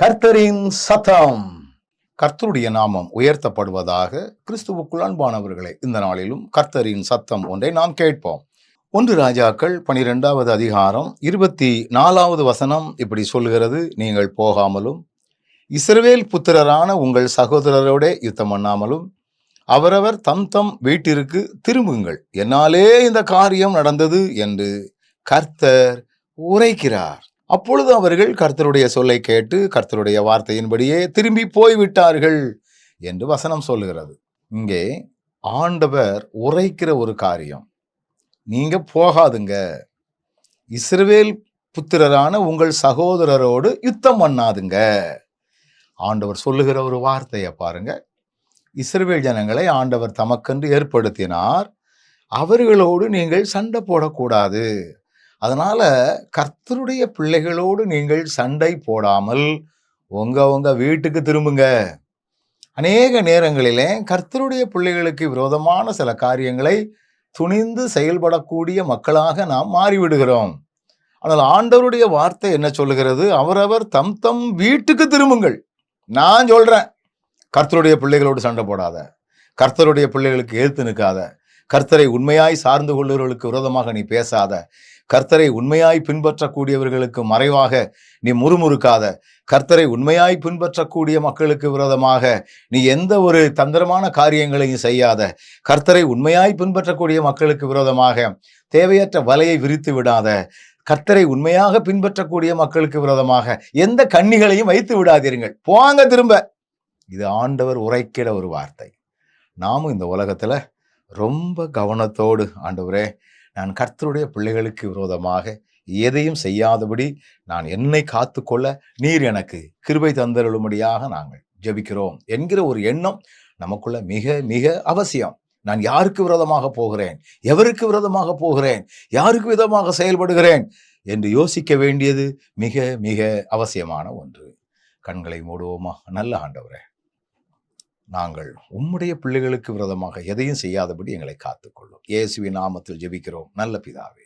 கர்த்தரின் சத்தம். கர்த்தருடைய நாமம் உயர்த்தப்படுவதாக கிறிஸ்துவுக்குள் அன்பானவர்களே இந்த நாளிலும் கர்த்தரின் சத்தம் ஒன்றை நாம் கேட்போம். ஒன்று ராஜாக்கள் பனிரெண்டாவது அதிகாரம் இருபத்தி நாலாவது வசனம் இப்படி சொல்கிறது நீங்கள் போகாமலும் இஸ்ரவேல் புத்திரரான உங்கள் சகோதரரோட யுத்தம் பண்ணாமலும் அவரவர் தம் தம் வீட்டிற்கு திரும்புங்கள். என்னாலே இந்த காரியம் நடந்தது என்று கர்த்தர் உரைக்கிறார். அப்பொழுது அவர்கள் கர்த்தருடைய சொல்லை கேட்டு கர்த்தருடைய வார்த்தையின்படியே திரும்பி போய்விட்டார்கள் என்று வசனம் சொல்லுகிறது. இங்கே ஆண்டவர் உரைக்கிற ஒரு காரியம். நீங்க போகாதுங்க. இஸ்ரவேல் புத்திரரான உங்கள் சகோதரரோடு யுத்தம் பண்ணாதுங்க. ஆண்டவர் சொல்லுகிற ஒரு வார்த்தையை பாருங்க. இஸ்ரவேல் ஜனங்களை ஆண்டவர் தமக்கென்று ஏற்படுத்தினார். அவர்களோடு நீங்கள் சண்டை போடக்கூடாது. அதனால் கர்த்தருடைய பிள்ளைகளோடு நீங்கள் சண்டை போடாமல் உங்க உங்கள் வீட்டுக்கு திரும்புங்க. அநேக நேரங்களிலே கர்த்தருடைய பிள்ளைகளுக்கு விரோதமான சில காரியங்களை துணிந்து செயல்படக்கூடிய மக்களாக நாம் மாறிவிடுகிறோம். ஆனால் ஆண்டவருடைய வார்த்தை என்ன சொல்லுகிறது? அவரவர் தம் தம் வீட்டுக்கு திரும்புங்கள். நான் சொல்கிறேன் கர்த்தருடைய பிள்ளைகளோடு சண்டை போடாத. கர்த்தருடைய பிள்ளைகளுக்கு ஏற்று நிற்காத. கர்த்தரை உண்மையாய் சார்ந்து கொள்ளுவர்களுக்கு விரோதமாக நீ பேசாத. கர்த்தரை உண்மையாய் பின்பற்றக்கூடியவர்களுக்கு மறைவாக நீ முறுமுறுக்காத. கர்த்தரை உண்மையாய் பின்பற்றக்கூடிய மக்களுக்கு விரோதமாக நீ எந்த ஒரு தந்திரமான காரியங்களையும் செய்யாத. கர்த்தரை உண்மையாய் பின்பற்றக்கூடிய மக்களுக்கு விரோதமாக தேவையற்ற வலையை விரித்து விடாத. கர்த்தரை உண்மையாக பின்பற்றக்கூடிய மக்களுக்கு விரோதமாக எந்த கண்ணிகளையும் வைத்து விடாதீர்கள். போங்க திரும்ப. இது ஆண்டவர் உரைக்கிற ஒரு வார்த்தை. நாமும் இந்த உலகத்தில் ரொம்ப கவனத்தோடு ஆண்டவரே நான் கர்த்தருடைய பிள்ளைகளுக்கு விரோதமாக எதையும் செய்யாதபடி நான் என்னை காத்துக்கொள்ள நீர் எனக்கு கிருபை தந்தருளும்படியாக நாங்கள் ஜபிக்கிறோம் என்கிற ஒரு எண்ணம் நமக்குள்ள மிக மிக அவசியம். நான் யாருக்கு விரோதமாக போகிறேன்? எவருக்கு விரோதமாக போகிறேன்? யாருக்கு விதமாக செயல்படுகிறேன்? என்று யோசிக்க வேண்டியது மிக மிக அவசியமான ஒன்று. கண்களை மூடுவோமா? நல்ல ஆண்டவரே. நாங்கள் உம்முடைய பிள்ளைகளுக்கு விரதமாக எதையும் செய்யாதபடி எங்களை காத்துக்கொள்ளும். இயேசுவின் நாமத்தில் ஜெபிக்கிறோம். நல்ல பிதாவே.